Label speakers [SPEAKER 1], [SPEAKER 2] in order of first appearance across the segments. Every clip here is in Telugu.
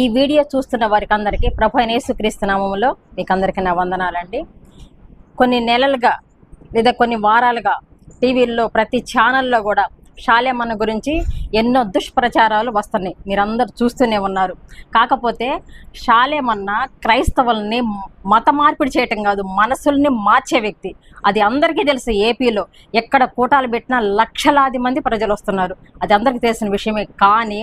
[SPEAKER 1] ఈ వీడియో చూస్తున్న వారికి అందరికీ ప్రభు అయిన మీకు అందరికీ నా వందనాలండి. కొన్ని నెలలుగా లేదా కొన్ని వారాలుగా టీవీల్లో ప్రతి ఛానల్లో కూడా శాలేమన్న గురించి ఎన్నో దుష్ప్రచారాలు వస్తున్నాయి. మీరందరూ చూస్తూనే ఉన్నారు. కాకపోతే శాలేమన్న క్రైస్తవుల్ని మత మార్పిడి చేయటం కాదు మనసుల్ని మార్చే వ్యక్తి. అది అందరికీ తెలుసు ఏపీలో ఎక్కడ కూటాలు పెట్టినా లక్షలాది మంది ప్రజలు వస్తున్నారు. అది అందరికీ తెలిసిన విషయమే. కానీ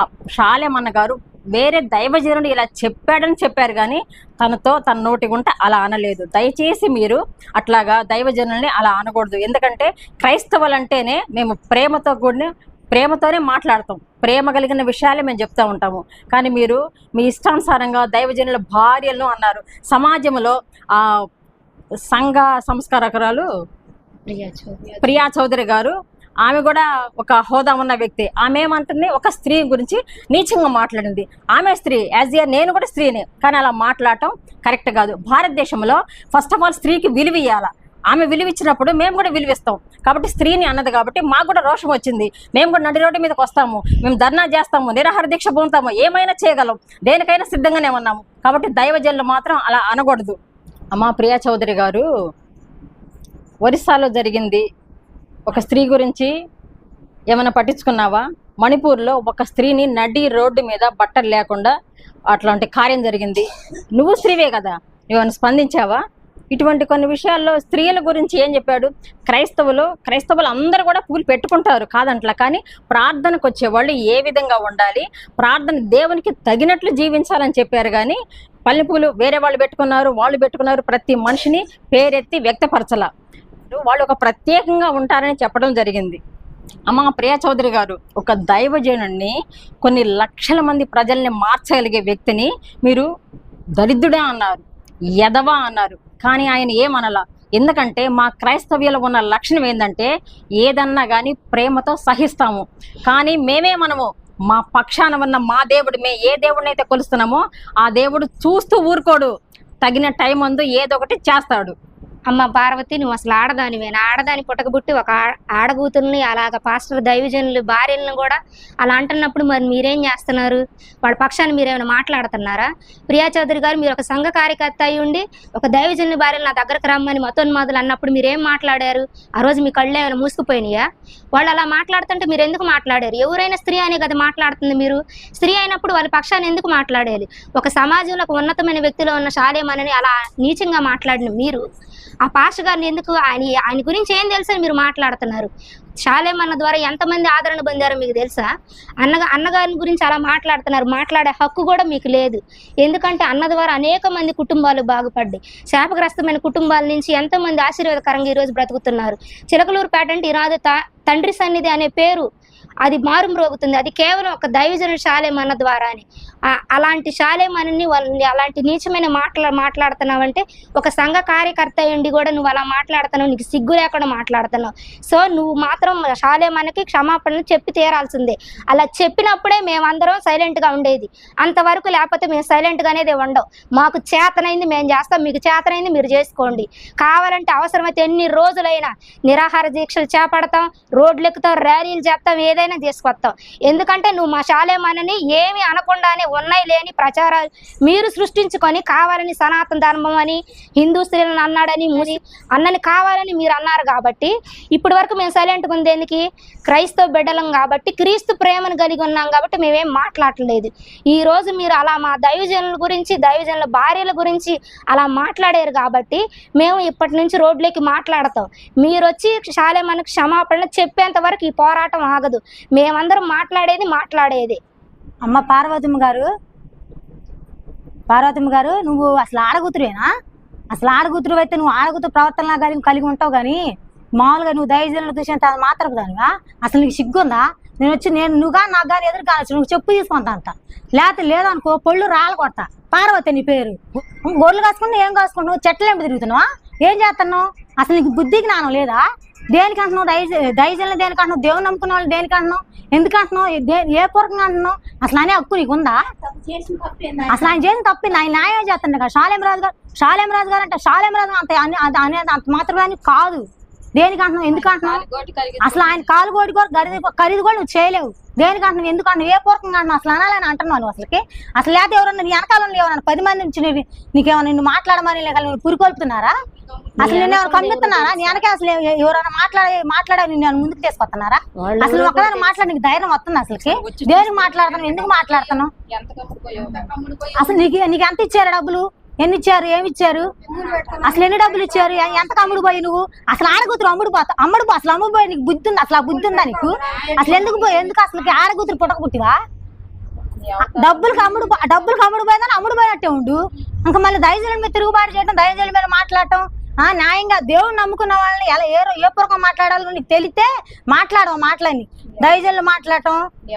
[SPEAKER 1] ఆ శాలేమన్న గారు వేరే దైవజనుడు ఇలా చెప్పాడని చెప్పారు కానీ తనతో తన నోటి గుంట అలా అనలేదు. దయచేసి మీరు అట్లాగా దైవజనుల్ని అలా అనకూడదు. ఎందుకంటే క్రైస్తవులు అంటేనే మేము ప్రేమతో కూడిన ప్రేమతోనే మాట్లాడతాం. ప్రేమ కలిగిన విషయాలే మేము చెప్తూ ఉంటాము. కానీ మీరు మీ ఇష్టానుసారంగా దైవజనుల భార్యలను అన్నారు. సమాజంలో ఆ సంఘ సంస్కారకురాలు ప్రియా చౌదరి గారు ఆమె కూడా ఒక హోదా ఉన్న వ్యక్తి. ఆమె ఏమంటుంది? ఒక స్త్రీ గురించి నీచంగా మాట్లాడింది. ఆమె స్త్రీ యాజ్ ఇయర్ నేను కూడా స్త్రీనే కానీ అలా మాట్లాడటం కరెక్ట్ కాదు. భారతదేశంలో ఫస్ట్ ఆఫ్ ఆల్ స్త్రీకి విలువ ఇవ్వాలి ఆమె విలువిచ్చినప్పుడు మేము కూడా విలువిస్తాం కాబట్టి స్త్రీని అన్నది కాబట్టి మాకు కూడా రోషం వచ్చింది. మేము కూడా నడి రోడ్డు మీదకి వస్తాము. మేము ధర్నా చేస్తాము. నిరాహార దీక్ష పొందుతాము. ఏమైనా చేయగలం. దేనికైనా సిద్ధంగానే ఉన్నాము. కాబట్టి దైవజనులు మాత్రం అలా అనకూడదు. అమ్మా ప్రియా చౌదరి గారు ఒరిస్సాలో జరిగింది. ఒక స్త్రీ గురించి ఏమైనా పట్టించుకున్నావా? మణిపూర్లో ఒక స్త్రీని నడి రోడ్డు మీద బట్టలు లేకుండా అట్లాంటి కార్యం జరిగింది. నువ్వు స్త్రీవే కదా? నువ్వేమైనా స్పందించావా? ఇటువంటి కొన్ని విషయాల్లో స్త్రీల గురించి ఏం చెప్పాడు? క్రైస్తవులు క్రైస్తవులు అందరూ కూడా పూలు పెట్టుకుంటారు కాదంట్లా కానీ ప్రార్థనకు వచ్చేవాళ్ళు ఏ విధంగా ఉండాలి? ప్రార్థన దేవునికి తగినట్లు జీవించాలని చెప్పారు కానీ పల్లెపూలు వేరే వాళ్ళు పెట్టుకున్నారు వాళ్ళు పెట్టుకున్నారు ప్రతి మనిషిని పేరెత్తి వ్యక్తపరచలా. వాళ్ళు ఒక ప్రత్యేకంగా ఉంటారని చెప్పడం జరిగింది. అమ్మ ప్రియా చౌదరి గారు ఒక దైవజనుడిని కొన్ని లక్షల మంది ప్రజల్ని మార్చగలిగే వ్యక్తిని మీరు దరిద్రుడే అన్నారు ఎదవా అన్నారు. కానీ ఆయన ఏమనలా? ఎందుకంటే మా క్రైస్తవ్యంలో ఉన్న లక్షణం ఏంటంటే ఏదన్నా కానీ ప్రేమతో సహిస్తాము. కానీ మేమే మనము మా పక్షాన ఉన్న మా దేవుడు మే ఏ దేవుడిని అయితే కొలుస్తున్నామో ఆ దేవుడు చూస్తూ ఊరుకోడు. తగిన టైం అందు ఏదో ఒకటి చేస్తాడు.
[SPEAKER 2] అమ్మ పార్వతి నువ్వు అసలు ఆడదానివేనా ఆడదాని పుట్టకబుట్టి ఒక ఆడబూతుల్ని ఆడగూతుల్ని అలాగ పాస్టర్ దైవజనులు భార్యలను కూడా అలా అంటున్నప్పుడు మరి మీరేం చేస్తున్నారు? వాళ్ళ పక్షాన్ని మీరేమైనా మాట్లాడుతున్నారా? ప్రియా చౌదరి గారు మీరు ఒక సంఘ కార్యకర్త అయి ఉండి ఒక దైవజనుల భార్యలు నా దగ్గరకు రమ్మని మతోన్మాదులు అన్నప్పుడు మీరేం మాట్లాడారు? ఆ రోజు మీ కళ్ళు ఏమైనా మూసుకుపోయినాయా? వాళ్ళు అలా మాట్లాడుతుంటే మీరు ఎందుకు మాట్లాడారు? ఎవరైనా స్త్రీ అనే కదా మాట్లాడుతుంది మీరు? స్త్రీ అయినప్పుడు వాళ్ళ పక్షాన్ని ఎందుకు మాట్లాడాలి? ఒక సమాజంలో ఒక ఉన్నతమైన వ్యక్తిలో ఉన్న శాలేమనని అలా నీచంగా మాట్లాడిన మీరు ఆ పాష గారిని ఎందుకు ఆయన ఆయన గురించి ఏం తెలుసని మీరు మాట్లాడుతున్నారు? శాలేమన్న ద్వారా ఎంతమంది ఆదరణ పొందారో మీకు తెలుసా? అన్నగా అన్నగారిని గురించి అలా మాట్లాడుతున్నారు. మాట్లాడే హక్కు కూడా మీకు లేదు. ఎందుకంటే అన్న ద్వారా అనేక మంది కుటుంబాలు బాగుపడ్డాయి. శాపగ్రస్తమైన కుటుంబాల నుంచి ఎంతోమంది ఆశీర్వాదకరంగా ఈరోజు బ్రతుకుతున్నారు. చిలకలూరు పేటంటే ఈరోజు తా- తండ్రి సన్నిధి అనే పేరు అది మారుమ్రోగుతుంది అది కేవలం ఒక దైవజనుడు శాలేమన్న ద్వారానే. అలాంటి శాలేమనని వాళ్ళని అలాంటి నీచమైన మాటలు మాట్లాడుతున్నావంటే ఒక సంఘ కార్యకర్త ఉండి కూడా నువ్వు అలా మాట్లాడుతున్నావు నీకు సిగ్గు లేకుండా మాట్లాడుతున్నావు. సో నువ్వు మాత్రం శాలేమన్నకి క్షమాపణలు చెప్పి తీరాల్సిందే. అలా చెప్పినప్పుడే మేమందరం సైలెంట్గా ఉండేది. అంతవరకు లేకపోతే మేము సైలెంట్గా అనేది ఉండవు. మాకు చేతనైంది మేము చేస్తాం మీకు చేతనైంది మీరు చేసుకోండి. కావాలంటే అవసరమైతే ఎన్ని రోజులైనా నిరాహార దీక్షలు చేపడతాం రోడ్లు ఎక్కుతాం ర్యాలీలు చేస్తాం ఏదైనా తీసుకొస్తాం. ఎందుకంటే నువ్వు మా శాలేమన్నని ఏమి అనకుండానే ఉన్నాయి లేని ప్రచారాలు మీరు సృష్టించుకొని కావాలని సనాతన ధర్మం అని హిందూ స్త్రీలను అన్నాడని ముని అన్నని కావాలని మీరు అన్నారు కాబట్టి ఇప్పటి వరకు మేము సైలెంట్గా ఉంది. క్రైస్తవ బిడ్డలం కాబట్టి క్రీస్తు ప్రేమను కలిగి ఉన్నాం కాబట్టి మేమేం మాట్లాడలేదు. ఈ రోజు మీరు అలా మా దైవజనుల గురించి దైవజనుల భార్యల గురించి అలా మాట్లాడారు కాబట్టి మేము ఇప్పటి నుంచి రోడ్లోకి మాట్లాడతాం. మీరు వచ్చి శాలే మనకు క్షమాపణ చెప్పేంత వరకు ఈ పోరాటం ఆగదు. మేమందరం మాట్లాడేది మాట్లాడేది.
[SPEAKER 3] అమ్మ పార్వతమ్మ గారు పార్వతమ్మ గారు నువ్వు అసలు ఆడగుతురేనా అసలు ఆడగుతురు అయితే నువ్వు ఆడగుతు ప్రవర్తన కలిగి కలిగి ఉంటావు కానీ మామూలుగా నువ్వు దయజనులు చూసిన మాత్రం దానివా అసలు నీకు సిగ్గుందా? నేను వచ్చి నేను నువ్వు కానీ నాకు కానీ ఎదురు కావచ్చు నువ్వు చెప్పు తీసుకుంటా అంత లేకపోతే లేదనుకో పళ్ళు రాళ్ళు కొడతా. పార్వతి నీ పేరు. గొర్రెలు కాసుకుంటూ ఏం కాసుకుంటున్నావు? చెట్లు ఏమి తిరుగుతున్నావా? ఏం చేస్తున్నావు? అసలు నీకు బుద్ధికి నానం లేదా? దేనికి అంటున్నావు? దయ దయజనులు దేనికి అంటున్నావు? దేవుని నమ్ముకున్న వాళ్ళు దేనికి అంటున్నావు? ఎందుకు అంటున్నావు? దే- ఏ పూర్వకంగా అంటున్నావు? అసలు అనే హక్కు నీకు ఉందా అసలు ఆయన చేసిన తప్పింది? ఆయన న్యాయం చేస్తుండే కదా. షాలేం రాజు గారు షాలేం రాజు గారు అంటే షాలేం రాజు అంత అనేది అంత మాత్రమే కాదు. దేనికి అంటున్నావు? ఎందుకు అంటున్నావు? అసలు ఆయన కాలు కూడా ఖరీదు ఖరీదు కూడా నువ్వు చేయలేవు. దేనికి అంటున్నావు? ఎందుకు అంటున్నావు? ఏ పూర్వకంగా అంటున్నావు? అసలు అనాలని అంటున్నావు నువ్వు అసలుకి? అసలు లేకపోతే ఎవరన్నా నీ వెనకాల ఎవరన్నా పది మంది నుంచి నీకేమన్నా నిన్ను మాట్లాడమని లేక నువ్వు పురికొల్పుతున్నారా? అసలు నిన్ను ఎవరు కమ్మిస్తున్నారా నీ వెనక అసలు ఎవ- ఎవరైనా మాట్లాడే మాట్లాడే నిన్ను ఏమైనా ముందుకు తీసుకొస్తున్నారా? అసలు నువ్వు ఒక్కదాన్ని మాట్లాడి నీకు ధైర్యం వస్తుంది అసలుకి? దేనికి మాట్లాడుతున్నావు? ఎందుకు మాట్లాడుతున్నావు? అసలు నీకు నీకు ఎంత ఇచ్చారు డబ్బులు? ఎన్ని ఇచ్చారు ఏమి ఇచ్చారు అసలు ఎన్ని డబ్బులు ఇచ్చారు ఎంత అమ్ముడు పోయి నువ్వు? అసలు ఆడగూతురు అమ్ముడు పోతా అమ్ముడు అసలు అమ్ముడు పోయి నీకు బుద్ధి ఉంది? అసలు ఆ బుద్ధి ఉందా నీకు? అసలు ఎందుకు పోయి ఎందుకు అసలు ఆడగూతురు పుట్టక పుట్టివా? డబ్బులకు అమ్ముడు డబ్బులకు అమ్ముడు పోయిందని అమ్ముడు పోయినట్టే ఉండు. ఇంకా మళ్ళీ దయజల మీద తిరుగుబాటు చేయడం దయజల మీద మాట్లాడటం. ఆ న్యాయంగా దేవుడు నమ్ముకున్న వాళ్ళని ఎలా ఏ ఏ పూర్వకం మాట్లాడాలో నీకు తెలిస్తే మాట్లాడవు మాట్లాడి దయజల్లు మాట్లాడటం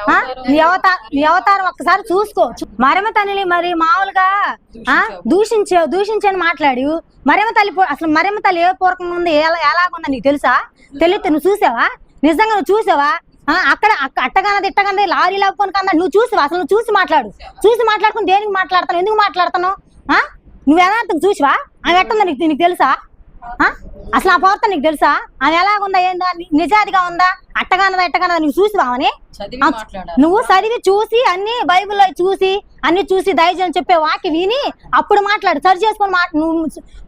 [SPEAKER 3] ఆ? నీ అవతారం నీ అవతారం ఒక్కసారి చూసుకో. మరమ తల్లిని మరి మామూలుగా ఆ? దూషించే దూషించని మాట్లాడి. మరమ తల్లి అసలు మరమ తల్లి ఏ పూర్వకంగా ఉంది ఎలా ఎలాగుందో నీకు తెలుసా? తెలియతే నువ్వు చూసావా? నిజంగా నువ్వు చూసావా? ఆ, అక్కడ అక్క- అట్టగానది ఇట్టగానది లారీ లాక్కొని కన్నా నువ్వు చూసావా? అసలు నువ్వు చూసి మాట్లాడు. చూసి మాట్లాడుకుని దేనికి మాట్లాడతాను ఎందుకు మాట్లాడుతున్నావు? ఆ? నువ్వు ఎలా చూసివా? ఆమె ఎట్టుందో నీకు నీకు తెలుసా? అసలు ఆ ప్రవర్తన నీకు తెలుసా? ఆమె ఎలాగుందా ఏందా? ని- నిజాయితీగా ఉందా? అట్టగానదా ఇట్టగానదా నువ్వు ఆ,
[SPEAKER 4] మాట్లాడాలి.
[SPEAKER 3] నువ్వు చదివి చూసి అన్ని బైబిల్లో చూసి అన్ని చూసి దయచేసి చెప్పే వాకి విని అప్పుడు మాట్లాడు. సరి చేసుకొని మాట నువ్వు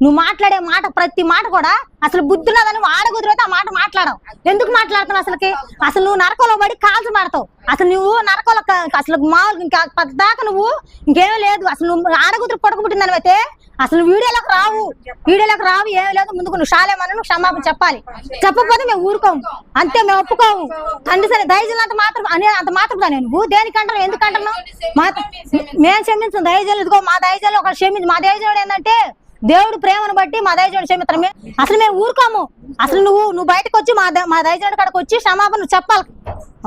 [SPEAKER 3] నువ్వు మాట్లాడే మాట ప్రతి మాట కూడా అసలు బుద్ధి ఉన్నదని నువ్వు ఆడకుదిరైతే ఆ మాట మాట్లాడవు. ఎందుకు మాట్లాడుతున్నావు అసలుకి? అసలు నువ్వు నరకంలో పడి కాల్చి మాడతావు. అసలు నువ్వు నరకంలో అసలు మామూలు ఇంకా పద్దాకా నువ్వు ఇంకేం లేదు. అసలు నువ్వు ఆడగుతురు పొడకబుట్టిందని అయితే అసలు వీడియోలకు రావు. వీడియోలకు రావు ఏం లేదు. ముందుకు నువ్వు షాలేమన్నా నువ్వు క్షమాపణ చెప్పాలి. చెప్పకపోతే మేము ఊరుకోము అంతే మేము ఒప్పుకోము. తండ్రి సరే దయజలు అంత మాత్రం అనే అంత మాత్రం నేను. నువ్వు దేనికంటున్నావు ఎందుకంటున్నావు మా మేము క్షమించం. దయజలు ఇదిగో మా దయజలు ఒక క్షమించి. మా దయజలు ఏంటంటే దేవుడు ప్రేమను బట్టి మా దయజోడు క్షమిత్రం అసలు మేము ఊరుకోము. అసలు నువ్వు నువ్వు బయటకు వచ్చి మా మా దయజోడు కాడకు వచ్చి క్షమాపణ చెప్పాలి.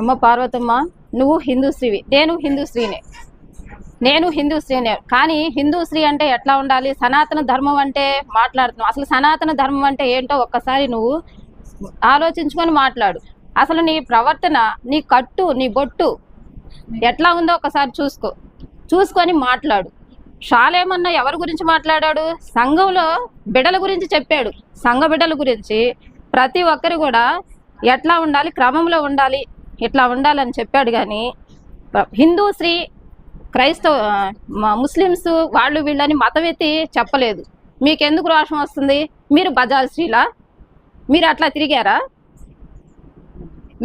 [SPEAKER 4] అమ్మ పార్వతమ్మ నువ్వు హిందూ స్త్రీవి నేను హిందూ స్త్రీనే నేను హిందూ స్త్రీనే కానీ హిందూ స్త్రీ అంటే ఎట్లా ఉండాలి? సనాతన ధర్మం అంటే మాట్లాడుతున్నావు. అసలు సనాతన ధర్మం అంటే ఏంటో ఒక్కసారి నువ్వు ఆలోచించుకొని మాట్లాడు. అసలు నీ ప్రవర్తన నీ కట్టు నీ బొట్టు ఎట్లా ఉందో ఒకసారి చూసుకో. చూసుకొని మాట్లాడు. షాలేమన్నా ఎవరి గురించి మాట్లాడాడు? సంఘంలో బిడల గురించి చెప్పాడు. సంఘ బిడ్డల గురించి ప్రతి ఒక్కరు కూడా ఎట్లా ఉండాలి? క్రమంలో ఉండాలి. ఇట్లా ఉండాలని చెప్పాడు కానీ హిందూ స్త్రీ క్రైస్తవ ముస్లిమ్స్ వాళ్ళు వీళ్ళని మతవెత్తి చెప్పలేదు. మీకెందుకు రోషం వస్తుంది? మీరు బజాజ్ శ్రీలా మీరు అట్లా తిరిగారా?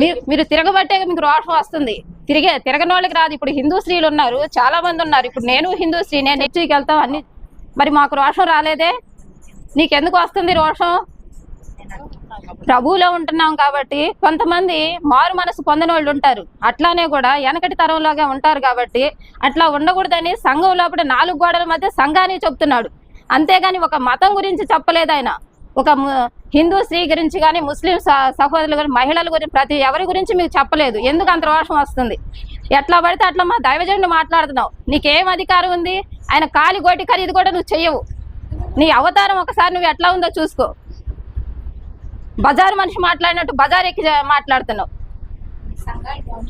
[SPEAKER 4] మీరు మీరు తిరగబట్టే మీకు రోషం వస్తుంది. తిరిగే తిరగని వాళ్ళకి రాదు. ఇప్పుడు హిందూ స్త్రీలు ఉన్నారు. చాలా మంది ఉన్నారు. ఇప్పుడు నేను హిందూ స్త్రీనే నెక్స్ట్కి వెళ్తాం అన్ని. మరి మాకు రోషం రాలేదే? నీకెందుకు వస్తుంది రోషం? ప్రభువులో ఉంటున్నాం కాబట్టి కొంతమంది మారు మనసు పొందని వాళ్ళు ఉంటారు. అట్లానే కూడా వెనకటి తరంలోగా ఉంటారు కాబట్టి అట్లా ఉండకూడదని సంఘం లోపల నాలుగు గోడల మధ్య సంఘాన్ని చెప్తున్నాడు అంతేగాని ఒక మతం గురించి చెప్పలేదు ఆయన. ఒక హిందూ స్త్రీ గురించి కానీ ముస్లిం స- సహోదరుల గురించి మహిళల గురించి ప్రతి ఎవరి గురించి మీకు చెప్పలేదు. ఎందుకు అంత రోషం వస్తుంది? ఎట్లా పడితే అట్లా మా దైవజనుడు మాట్లాడుతున్నావు. నీకేం అధికారం ఉంది? ఆయన కాలి గోటి ఖరీదు కూడా నువ్వు చెయ్యవు. నీ అవతారం ఒకసారి నువ్వు ఎట్లా ఉందో చూసుకో. బజారు మనిషి మాట్లాడినట్టు బజార్ ఎక్కి మాట్లాడుతున్నావు.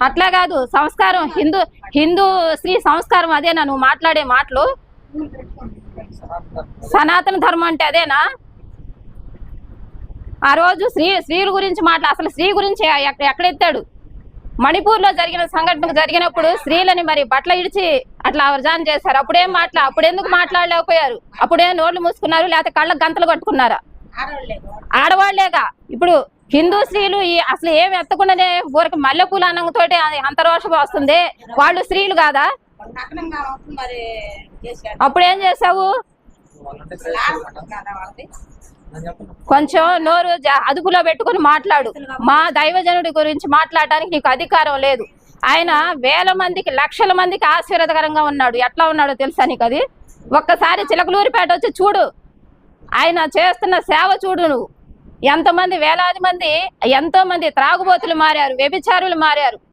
[SPEAKER 4] అట్లా కాదు సంస్కారం హిందూ హిందూ స్త్రీ సంస్కారం అదేనా? నువ్వు మాట్లాడే మాటలు. సనాతన ధర్మం అంటే అదేనా? ఆ రోజు స్త్రీ స్త్రీల గురించి మాట్లా అసలు స్త్రీ గురించి ఎక్క- ఎక్కడెత్తాడు? మణిపూర్లో జరిగిన సంఘటన జరిగినప్పుడు స్త్రీలని మరి బట్టలు ఇడిచి అట్లా అవర్జాన్ చేశారు. అప్పుడేం మాట్లా అప్పుడెందుకు మాట్లాడలేకపోయారు? అప్పుడేం నోళ్ళు మూసుకున్నారు లేకపోతే కళ్ళకు గంతలు కట్టుకున్నారా? ఆడవాళ్ళేగా ఇప్పుడు హిందూ స్త్రీలు ఈ అసలు ఏమి ఎత్తకుండానే ఊరికి మల్లెపూల అన్నంతో అంత రోషం వస్తుంది. వాళ్ళు స్త్రీలు కాదా? అప్పుడేం చేసావు కొంచెం నోరు అదుపులో పెట్టుకొని మాట్లాడు. మా దైవజనుడి గురించి మాట్లాడడానికి నీకు అధికారం లేదు. ఆయన వేల మందికి లక్షల మందికి ఆశీర్వాదకరంగా ఉన్నాడు. ఎట్లా ఉన్నాడో తెలుసా నీకు అది? ఒక్కసారి చిలకలూరిపేట వచ్చి చూడు. ఆయన చేస్తున్న సేవ చూడు నువ్వు. ఎంతమంది వేలాది మంది ఎంతో మంది త్రాగుబోతులు మారారు వ్యభిచారులు మారారు.